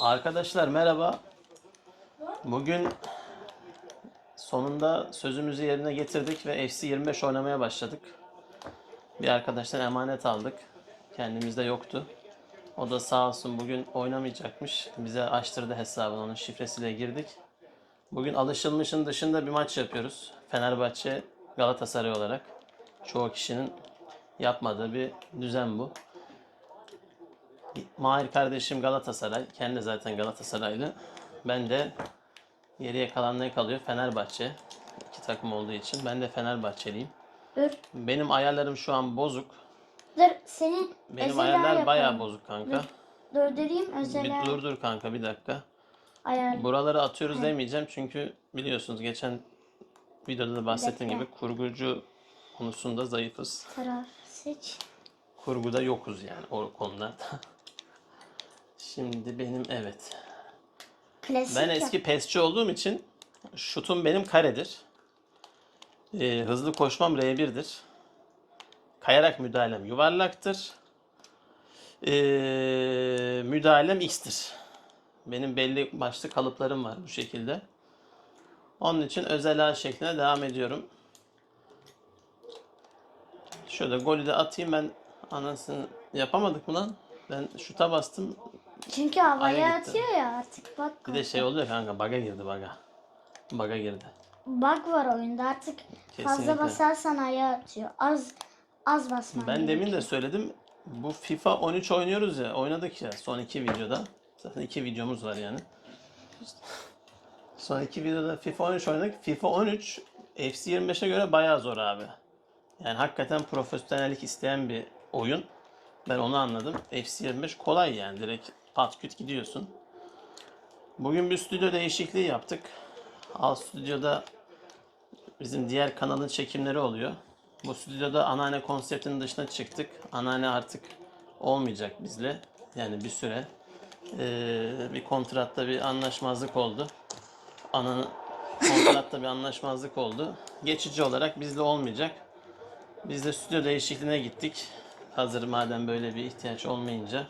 Arkadaşlar merhaba. Bugün sonunda sözümüzü yerine getirdik ve FC 25 oynamaya başladık. Bir arkadaştan emanet aldık. Kendimizde yoktu. O da sağ olsun bugün oynamayacakmış. Bize açtırdı hesabını onun şifresiyle girdik. Bugün alışılmışın dışında bir maç yapıyoruz. Fenerbahçe Galatasaray olarak. Çoğu kişinin yapmadığı bir düzen bu. Mahir kardeşim Galatasaray. Kendi zaten Galatasaraylı. Ben de geriye kalan ne kalıyor? Fenerbahçe. İki takım olduğu için. Ben de Fenerbahçeliyim. Dur. Benim ayarlarım şu an bozuk. Dur. Senin Benim özel ayarlar ayar bayağı bozuk kanka. Durdurayım özel Bir ayar. dur dur kanka bir dakika. ayar. Buraları atıyoruz demeyeceğim çünkü biliyorsunuz geçen videoda da bahsettiğim gibi kurgucu konusunda zayıfız. Taraf seç. Kurguda yokuz yani o konularda. Şimdi benim evet. Klasik Ben eski pesçi olduğum için şutum benim karedir. Ee, hızlı koşmam R1'dir. Kayarak müdahalem yuvarlaktır. Ee, müdahalem X'tir. Benim belli başlı kalıplarım var bu şekilde. Onun için özel A şekline devam ediyorum. Şöyle golü de atayım ben anasını yapamadık mı lan? Ben şuta bastım. Çünkü havaya gitti. atıyor ya artık bak. Bir de şey oluyor kanka baga girdi baga. Baga girdi. Bug var oyunda artık fazla Kesinlikle. basarsan ayağa atıyor. Az az basman Ben demin de söyledim. Bu FIFA 13 oynuyoruz ya. Oynadık ya son iki videoda. Zaten iki videomuz var yani. Son iki videoda FIFA 13 oynadık. FIFA 13 FC 25'e göre bayağı zor abi. Yani hakikaten profesyonellik isteyen bir oyun. Ben onu anladım. FC 25 kolay yani. Direkt pat küt gidiyorsun. Bugün bir stüdyo değişikliği yaptık. Alt stüdyoda bizim diğer kanalın çekimleri oluyor. Bu stüdyoda anneanne konseptinin dışına çıktık. Anneanne artık olmayacak bizle. Yani bir süre. Ee, bir kontratta bir anlaşmazlık oldu. Ananın kontratta bir anlaşmazlık oldu. Geçici olarak bizle olmayacak. Biz de stüdyo değişikliğine gittik. Hazır madem böyle bir ihtiyaç olmayınca.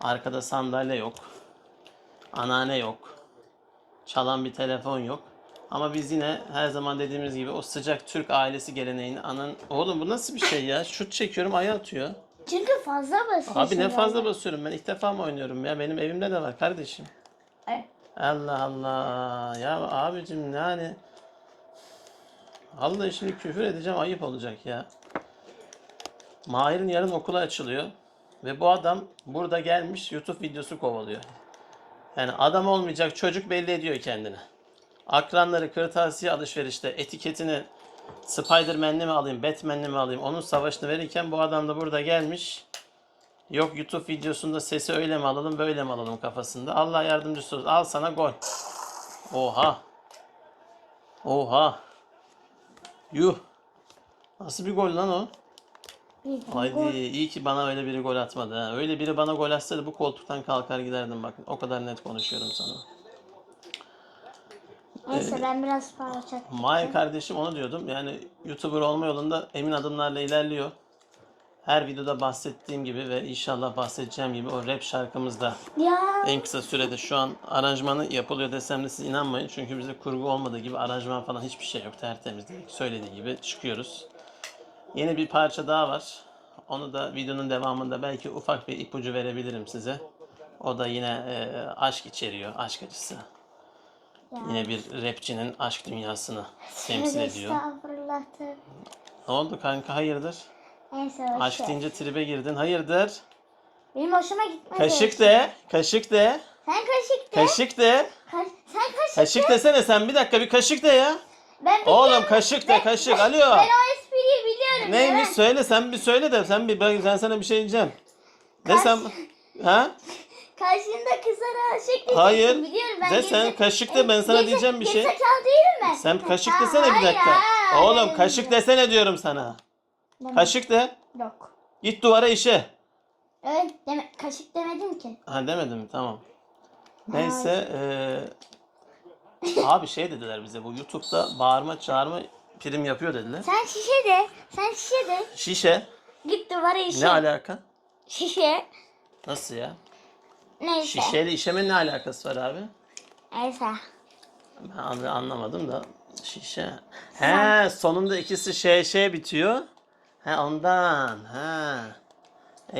Arkada sandalye yok. Anneanne yok. Çalan bir telefon yok. Ama biz yine her zaman dediğimiz gibi o sıcak Türk ailesi geleneğini anan... Oğlum bu nasıl bir şey ya? Şut çekiyorum ayağı atıyor. Çünkü fazla basıyorsun. Abi ne fazla yani. basıyorum ben ilk defa mı oynuyorum ya? Benim evimde de var kardeşim. Ay, Allah Allah. Ya abicim yani... Allah şimdi küfür edeceğim ayıp olacak ya. Mahir'in yarın okula açılıyor. Ve bu adam burada gelmiş YouTube videosu kovalıyor. Yani adam olmayacak çocuk belli ediyor kendini. Akranları kırtasiye alışverişte etiketini Spider-Man'li mi alayım, Batman'li mi alayım onun savaşını verirken bu adam da burada gelmiş. Yok YouTube videosunda sesi öyle mi alalım böyle mi alalım kafasında. Allah yardımcısı olsun. Al sana gol. Oha. Oha. Yuh. Nasıl bir gol lan o? Haydi iyi ki bana öyle biri gol atmadı. Ha. Öyle biri bana gol atsaydı bu koltuktan kalkar giderdim bakın. O kadar net konuşuyorum sana. Neyse ben biraz çektim. Mahir kardeşim onu diyordum. Yani YouTuber olma yolunda emin adımlarla ilerliyor. Her videoda bahsettiğim gibi ve inşallah bahsedeceğim gibi o rap şarkımız da Ya en kısa sürede şu an aranjmanı yapılıyor desem de siz inanmayın. Çünkü bizde kurgu olmadığı gibi aranjman falan hiçbir şey yok. Tertemiz direkt söylediği gibi çıkıyoruz. Yeni bir parça daha var. Onu da videonun devamında belki ufak bir ipucu verebilirim size. O da yine e, aşk içeriyor, aşk acısı. Yine bir rapçinin aşk dünyasını temsil ediyor. Estağfurullah. Ne oldu kanka hayırdır? Neyse Aşk ver. deyince tribe girdin. Hayırdır? Benim hoşuma gitmedi. Kaşık de, kaşık de, Sen kaşık de. kaşık de. Ka- sen kaşık, Kaşık desene sen bir dakika bir kaşık de ya. Ben biliyorum. Oğlum kaşık de kaşık. Alo. Ben o espriyi biliyorum. Neymiş ya. söyle sen bir söyle de sen bir ben, sen sana bir şey diyeceğim. Kaş- Desem ha? Karşında kızlara aşık diyeceksin. Hayır. Biliyorum ben. De sen kaşık de ben sana diyeceğim bir şey. Gerizekalı değilim ben. Sen kaşık Ha, desene bir hayır, dakika. hayır, Oğlum hayır. kaşık desene diyorum sana. Deme- Kaşık de. Yok. Git duvara işe. Evet deme, kaşık demedim ki. Ha demedim mi? Tamam. Neyse eee abi şey dediler bize bu YouTube'da bağırma çağırma prim yapıyor dediler. Sen şişe de. Sen şişe de. Şişe Git duvara işe. ne alaka? Şişe. Nasıl ya? Neyse. Şişeyle işemenin ne alakası var abi? Neyse. Ben an- anlamadım da şişe. He sonunda ikisi şey şey bitiyor. He ondan. He.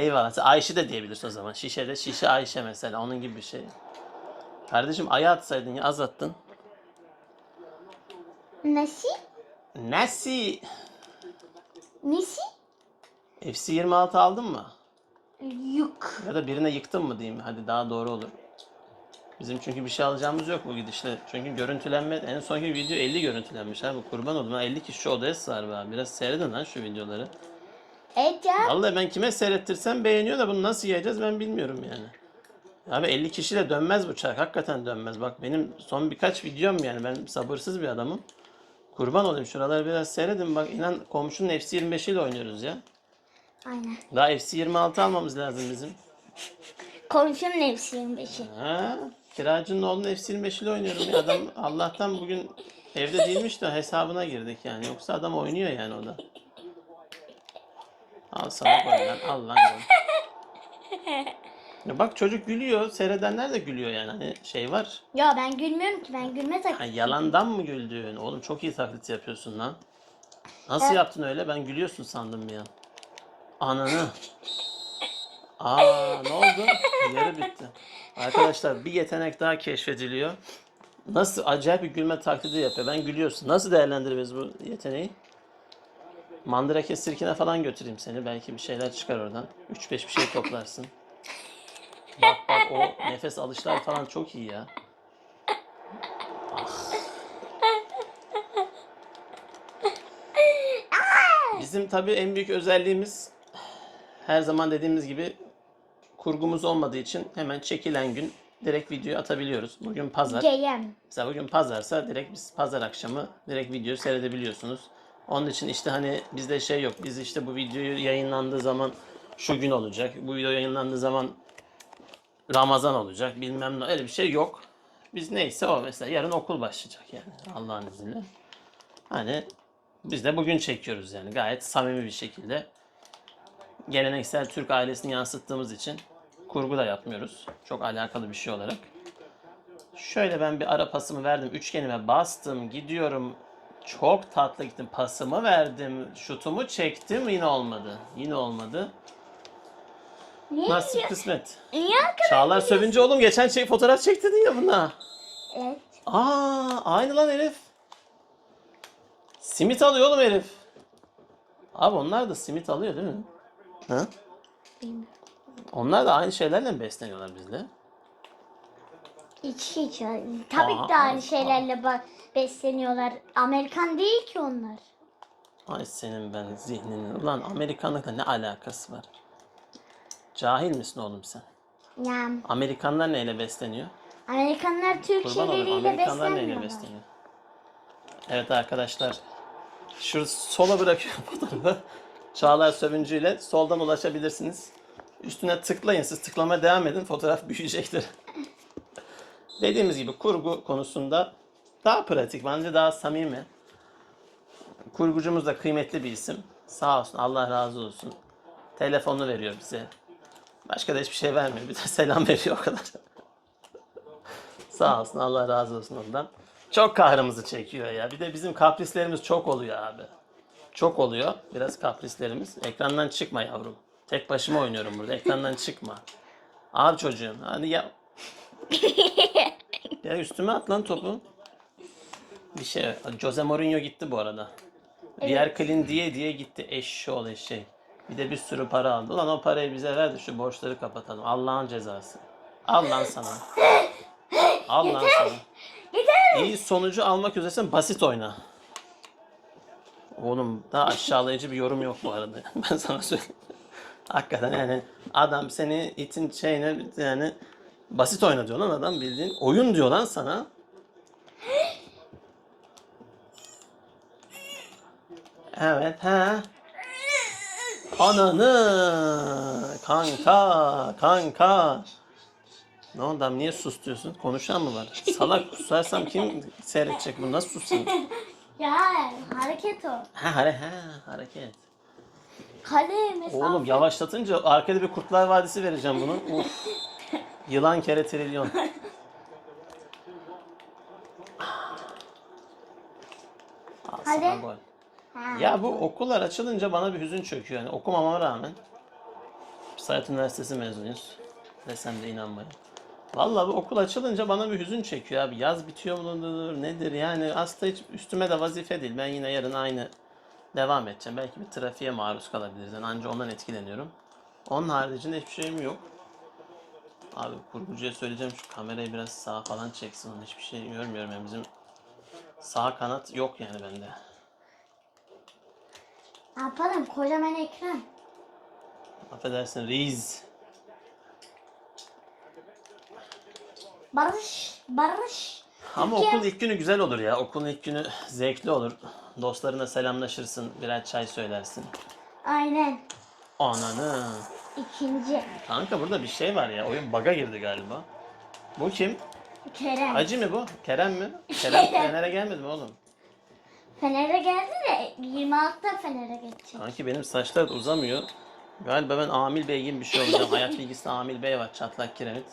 Eyvallah. Sen Ayşe de diyebilirsin o zaman. Şişe de şişe Ayşe mesela. Onun gibi bir şey. Kardeşim aya atsaydın ya az attın. Nesi? Nesi? Nesi? FC 26 aldın mı? Yok. Ya da birine yıktın mı diyeyim. Hadi daha doğru olur. Bizim çünkü bir şey alacağımız yok bu gidişle. Çünkü görüntülenme en sonki video 50 görüntülenmiş abi. Kurban oldum. Ha, 50 kişi şu odaya sığar be abi. Biraz seyredin lan şu videoları. Evet ya. Vallahi ben kime seyrettirsem beğeniyor da bunu nasıl yiyeceğiz ben bilmiyorum yani. Abi 50 kişiyle dönmez bu çark. Hakikaten dönmez. Bak benim son birkaç videom yani ben sabırsız bir adamım. Kurban olayım şuraları biraz seyredin. Bak inan komşunun FC 25 ile oynuyoruz ya. Aynen. Daha FC 26 almamız lazım bizim. Komşunun hepsi 25'i. Ha, kiracının oğlunun FC 25 ile oynuyorum ya. Adam Allah'tan bugün evde değilmiş de hesabına girdik yani. Yoksa adam oynuyor yani o da. Al sana koy lan. Al lan. Ya bak çocuk gülüyor. Seyredenler de gülüyor yani. Hani şey var. Ya ben gülmüyorum ki ben gülme Ha, taklit. yalandan mı güldün? Oğlum çok iyi taklit yapıyorsun lan. Nasıl yaptın öyle? Ben gülüyorsun sandım bir an. Ananı. Aa ne oldu? Yarı bitti. Arkadaşlar bir yetenek daha keşfediliyor. Nasıl acayip bir gülme taklidi yapıyor. Ben gülüyorsun. Nasıl değerlendiririz bu yeteneği? Mandrake sirkine falan götüreyim seni. Belki bir şeyler çıkar oradan. 3-5 bir şey toplarsın. Bak bak o nefes alışlar falan çok iyi ya. Bizim tabii en büyük özelliğimiz her zaman dediğimiz gibi kurgumuz olmadığı için hemen çekilen gün direkt video atabiliyoruz. Bugün pazar. GM. Mesela bugün pazarsa direkt biz pazar akşamı direkt video seyredebiliyorsunuz. Onun için işte hani bizde şey yok. Biz işte bu videoyu yayınlandığı zaman şu gün olacak. Bu video yayınlandığı zaman Ramazan olacak. Bilmem ne öyle bir şey yok. Biz neyse o mesela yarın okul başlayacak yani Allah'ın izniyle. Hani biz de bugün çekiyoruz yani gayet samimi bir şekilde. Geleneksel Türk ailesini yansıttığımız için kurgu da yapmıyoruz. Çok alakalı bir şey olarak. Şöyle ben bir ara pasımı verdim. Üçgenime bastım. Gidiyorum. Çok tatlı gittim. Pasımı verdim. Şutumu çektim. Yine olmadı. Yine olmadı. Niye? Nasip kısmet. Niye arkadaş? Çağlar sövünce oğlum geçen şey fotoğraf çektirdin ya buna. Evet. Aa, aynı lan herif. Simit alıyor oğlum herif. Abi onlar da simit alıyor değil mi? Ha? Bilmiyorum. Onlar da aynı şeylerle mi besleniyorlar bizle? Hiç hiç. Tabii ki de aynı şeylerle bak besleniyorlar. Amerikan değil ki onlar. Ay senin ben zihninin. Ulan Amerikanlıkla ne alakası var? Cahil misin oğlum sen? Yani Amerikanlar neyle besleniyor? Amerikanlar Türk Kurban olayım şeyleriyle Amerikanlar neyle beslenmiyorlar. besleniyor? Evet arkadaşlar. Şu sola bırakıyorum fotoğrafı. Çağlar Sövüncü soldan ulaşabilirsiniz. Üstüne tıklayın. Siz tıklamaya devam edin. Fotoğraf büyüyecektir. Dediğimiz gibi kurgu konusunda daha pratik. Bence daha samimi. Kurgucumuz da kıymetli bir isim. Sağ olsun. Allah razı olsun. Telefonu veriyor bize. Başka da hiçbir şey vermiyor. Bir de selam veriyor o kadar. Sağ olsun Allah razı olsun ondan. Çok kahrımızı çekiyor ya. Bir de bizim kaprislerimiz çok oluyor abi. Çok oluyor. Biraz kaprislerimiz. Ekrandan çıkma yavrum. Tek başıma oynuyorum burada. Ekrandan çıkma. Abi çocuğum. Hadi ya. ya üstüme at lan topu. Bir şey. Jose Mourinho gitti bu arada. Diğer Klin diye diye gitti. Eşşoğlu eşeği. Bir de bir sürü para aldı. Ulan o parayı bize ver de şu borçları kapatalım. Allah'ın cezası. Al lan sana. Al lan sana. İyi sonucu almak üzeresin basit oyna. Oğlum daha aşağılayıcı bir yorum yok bu arada. Ben sana söyleyeyim. Hakikaten yani adam seni itin şeyine yani basit oyna diyor lan adam bildiğin. Oyun diyor lan sana. Evet ha. Ananı kanka kanka. Ne oldu adam niye sus diyorsun? Konuşan mı var? Salak susarsam kim seyredecek bunu? Nasıl susayım? Ya hareket o. Ha, hare, ha hareket. Kale mesafe. Oğlum yavaşlatınca arkada bir Kurtlar Vadisi vereceğim bunu. Uf. Yılan kere trilyon. Al sana Hadi. gol. Ha. Ya bu okullar açılınca bana bir hüzün çöküyor. Yani okumama rağmen Sayat Üniversitesi mezunuyuz. Desem de inanmayın. Vallahi bu okul açılınca bana bir hüzün çekiyor abi. Yaz bitiyor mudur nedir yani aslında hiç üstüme de vazife değil. Ben yine yarın aynı devam edeceğim. Belki bir trafiğe maruz kalabiliriz. Yani anca ondan etkileniyorum. Onun haricinde hiçbir şeyim yok. Abi kurgucuya söyleyeceğim şu kamerayı biraz sağa falan çeksin. Hiçbir şey görmüyorum yani bizim sağ kanat yok yani bende. Ne yapalım? Kocaman ekran. Affedersin reis. Barış. Barış. Ama Türkiye- okul ilk günü güzel olur ya. Okulun ilk günü zevkli olur. Dostlarına selamlaşırsın, birer çay söylersin. Aynen. Ananı. İkinci. Kanka burada bir şey var ya. Oyun bug'a girdi galiba. Bu kim? Kerem. Hacı mi bu? Kerem mi? Kerem Fener'e gelmedi mi oğlum? Fener'e geldi de 26'da Fener'e geçecek. Kanki benim saçlar uzamıyor. Galiba ben Amil Bey gibi bir şey olacağım. Hayat bilgisinde Amil Bey var. Çatlak kiremit.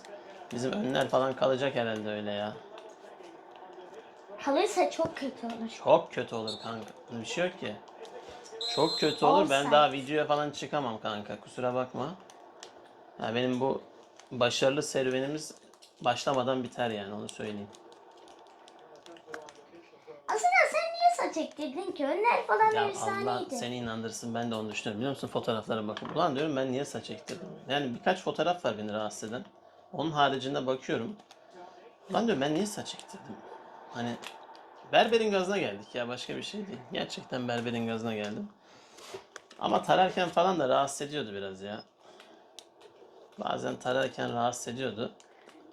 Bizim önler falan kalacak herhalde öyle ya. Kalırsa çok kötü olur. Çok kötü olur kanka. Bir şey yok ki. Çok kötü olur. Ben Olsaydı. daha videoya falan çıkamam kanka. Kusura bakma. Ya benim bu başarılı serüvenimiz başlamadan biter yani onu söyleyeyim. Aslında sen niye saç ektirdin ki? Önler falan Ya Allah efsaneydi. seni inandırsın ben de onu düşünüyorum. Biliyor musun fotoğraflara bakıp ulan diyorum ben niye saç ektirdim? Yani birkaç fotoğraf var beni rahatsız eden. Onun haricinde bakıyorum. Ulan diyorum ben niye saç ektirdim? Hani berberin gazına geldik ya başka bir şey değil. Gerçekten berberin gazına geldim. Ama tararken falan da rahatsız ediyordu biraz ya. Bazen tararken rahatsız ediyordu.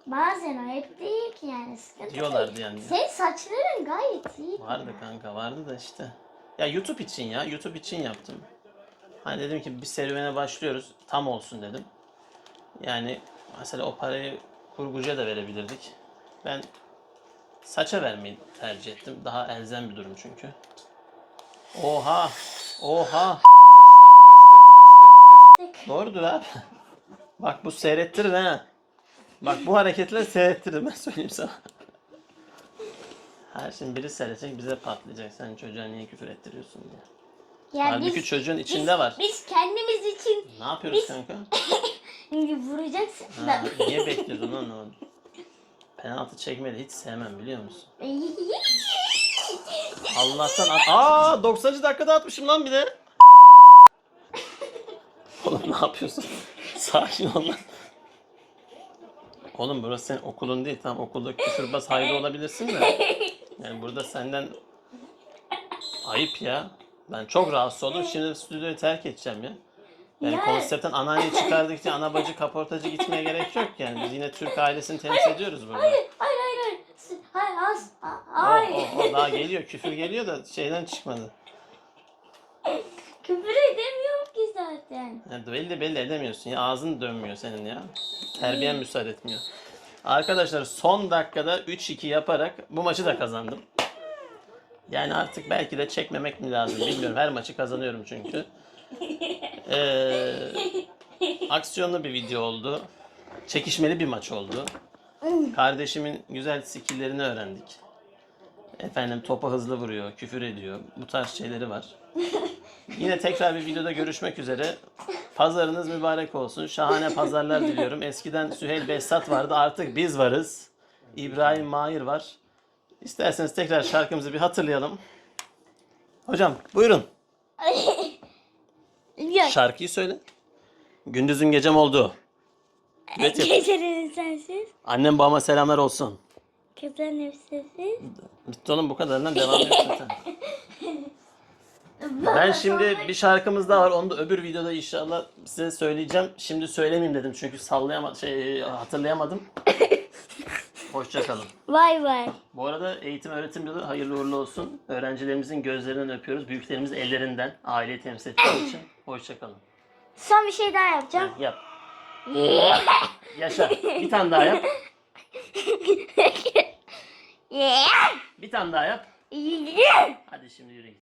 Bazen o hep değil ki yani. Sıkıntı Diyorlardı değil. yani. Senin saçların gayet iyi. Vardı kanka vardı da işte. Ya YouTube için ya YouTube için yaptım. Hani dedim ki bir serüvene başlıyoruz tam olsun dedim. Yani mesela o parayı kurgucuya da verebilirdik. Ben saça vermeyi tercih ettim. Daha elzem bir durum çünkü. Oha! Oha! Doğrudur abi. Bak bu seyrettirir ha. Bak bu hareketler seyrettirir ben söyleyeyim sana. Her şimdi biri seyredecek bize patlayacak. Sen çocuğa niye küfür ettiriyorsun diye. Yani Halbuki biz, çocuğun içinde var. biz kendimiz için Ne yapıyoruz biz- kanka? vuracaksın Ha, da. niye bekliyordun lan onu? Penaltı çekmeyi hiç sevmem biliyor musun? Allah'tan at. Aa 90. dakikada atmışım lan bir de. Oğlum ne yapıyorsun? Sakin ol lan. Oğlum burası senin okulun değil. Tamam okulda küfürbaz hayri olabilirsin de. Yani burada senden ayıp ya. Ben çok rahatsız oldum. Şimdi stüdyoyu terk edeceğim ya. Yani Ya. konseptten anneanneyi çıkardıkça ana bacı kaportacı gitmeye gerek yok yani. Biz yine Türk ailesini temsil ediyoruz burada. Hayır hayır hayır. Hayır az. O, Hayır. o, o daha geliyor. Küfür geliyor da şeyden çıkmadı. Küfür edemiyorum zaten. Yani belli belli edemiyorsun ya. Ağzın dönmüyor senin ya. Terbiyen müsaade etmiyor. Arkadaşlar son dakikada 3-2 yaparak bu maçı da kazandım. Yani artık belki de çekmemek mi lazım bilmiyorum. Her maçı kazanıyorum çünkü. Ee, aksiyonlu bir video oldu. Çekişmeli bir maç oldu. Kardeşimin güzel skilllerini öğrendik. Efendim topa hızlı vuruyor, küfür ediyor. Bu tarz şeyleri var. Yine tekrar bir videoda görüşmek üzere. Pazarınız mübarek olsun. Şahane pazarlar diliyorum. Eskiden Süheyl Behzat vardı. Artık biz varız. İbrahim Mahir var. İsterseniz tekrar şarkımızı bir hatırlayalım. Hocam buyurun. Şarkıyı söyle. Gündüzün gecem oldu. Evet. Geceleri sensiz. Annem babama selamlar olsun. Kızlar nefessiz. Bitti oğlum bu kadarından devam ediyor zaten. Ben şimdi bir şarkımız daha var. Onu da öbür videoda inşallah size söyleyeceğim. Şimdi söylemeyeyim dedim çünkü sallayamadım, şey hatırlayamadım. Hoşçakalın. Vay vay. Bu arada eğitim öğretim yılı hayırlı uğurlu olsun. Öğrencilerimizin gözlerinden öpüyoruz. Büyüklerimizin ellerinden. Aileyi temsil ettiği için. Hoşçakalın. Son bir şey daha yapacağım. Yap. Yaşa. Bir tane daha yap. Bir tane daha yap. Hadi şimdi yürü git.